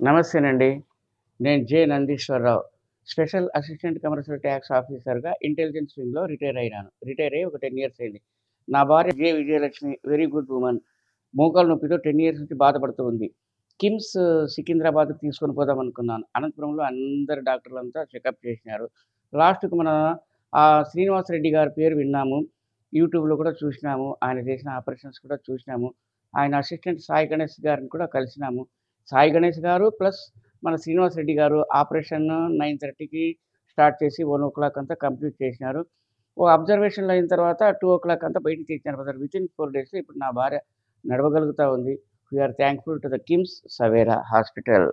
నమస్తేనండి. నేను J. Nandeeswararao. Special assistant commercial tax ఆఫీసర్గా intelligence వింగ్లో రిటైర్ అయినాను. రిటైర్ అయ్యి ఒక టెన్ ఇయర్స్ అయింది. నా భార్య J. Vijayalakshmi very good woman. మోకాలు నొప్పితో టెన్ ఇయర్స్ నుంచి బాధపడుతూ ఉంది. కిమ్స్ సికింద్రాబాద్కి తీసుకొని పోదాం అనుకున్నాను. అనంతపురంలో అందరు డాక్టర్లు అంతా చెకప్ చేసినారు. లాస్ట్కి మన ఆ శ్రీనివాసరెడ్డి గారి పేరు విన్నాము. యూట్యూబ్లో కూడా చూసినాము. ఆయన చేసిన ఆపరేషన్స్ కూడా చూసినాము. ఆయన అసిస్టెంట్ సాయి గణేష్ గారిని కూడా కలిసినాము. సాయి గణేష్ గారు ప్లస్ మన శ్రీనివాస్ రెడ్డి గారు ఆపరేషన్ నైన్ థర్టీకి స్టార్ట్ చేసి వన్ ఓ క్లాక్ అంతా కంప్లీట్ చేసినారు. ఓ అబ్జర్వేషన్లో అయిన తర్వాత టూ ఓ క్లాక్ అంతా బయటికి తెచ్చినారు బ్రదర్. విత్ ఇన్ ఫోర్ డేస్లో ఇప్పుడు నా భార్య నడవగలుగుతూ ఉంది. We are thankful to the KIMS Saveera hospital